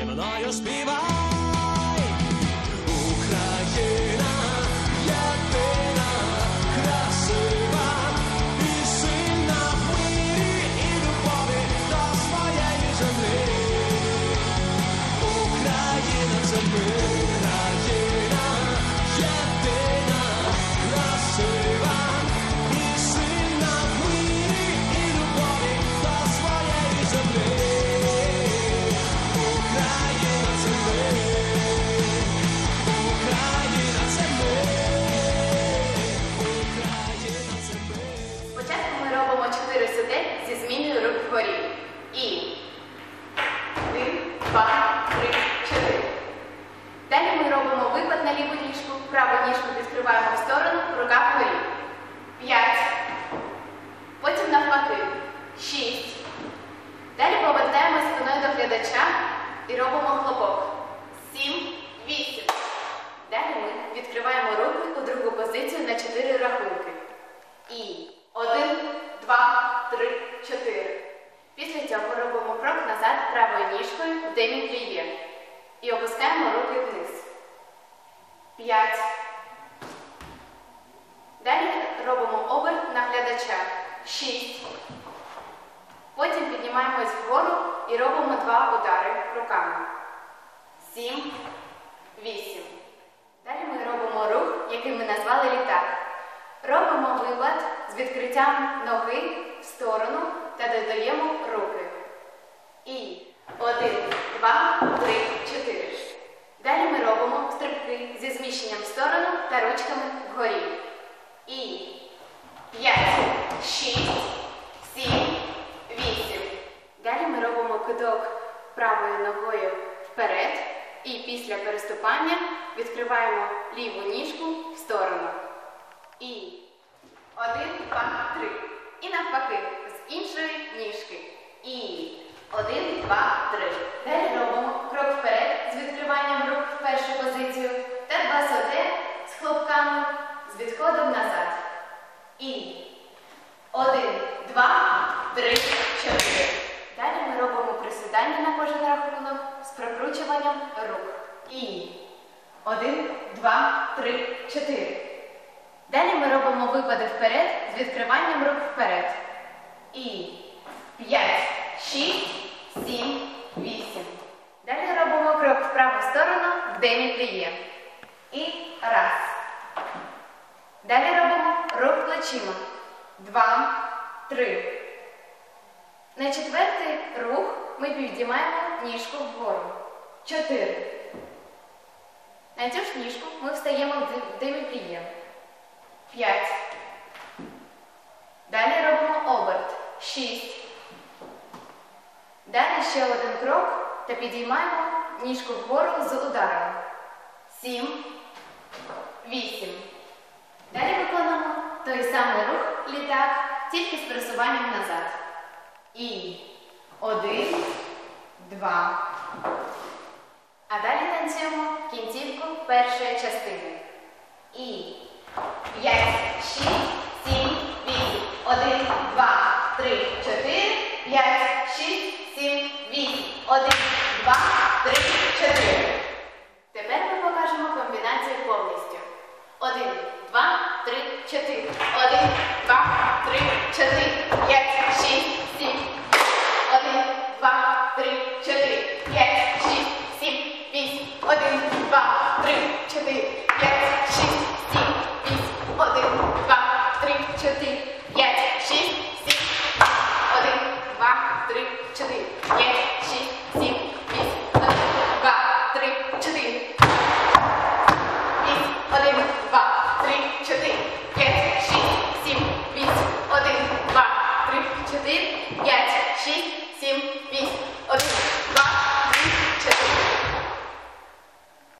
зі мною два, три, чотири. Далі ми робимо випад на ліву ніжку, праву ніжку відкриваємо в сторону, рука вгорі. П'ять. Потім навпаки. Шість. Далі повертаємо спиною до глядача і робимо хлопок. Сім, вісім. Далі ми відкриваємо руки у другу позицію на чотири рахунки. І один, два, три, чотири. Після цього робимо крок назад правою ніжкою в демі-пліє. І опускаємо руки вниз. П'ять. Далі робимо оберт на глядача. Шість. Потім піднімаємось вгору і робимо два удари руками. Сім. Вісім. Далі ми робимо рух, який ми назвали літак. Робимо випад з відкриттям ноги в сторону та додаємо руки. І один, два, три, чотири. Далі ми робимо стрибки зі зміщенням в сторону та ручками вгорі. І п'ять, шість, сім, вісім. Далі ми робимо кидок правою ногою вперед. І після переступання відкриваємо ліву ніжку в сторону. І один, два, три. І навпаки, з іншої ніжки. І один, два, три. Далі робимо крок вперед з відкриванням рук в першу позицію та два соте з хлопками з відходом назад. І один, два, три, чотири. Далі ми робимо присідання на кожен рахунок з прокручуванням рук. І один, два, три, чотири. Далі ми робимо випади вперед з відкриванням рук вперед. І 5, 6, 7, 8. Далі робимо крок в праву сторону в демі-пліє. І раз. Далі робимо рух плечима. Два, три. На четвертий рух ми підіймаємо ніжку вгору. Чотири. На цю ж ніжку ми встаємо в демі-пліє. П'ять. Далі робимо оберт. Шість. Далі ще один крок та підіймаємо ніжку вгору з ударом. Сім. Вісім. Далі виконуємо той самий рух літак, тільки з пресуванням назад. І один, два. А далі танцюємо кінцівку першої частини. І п'ять, шість, to be.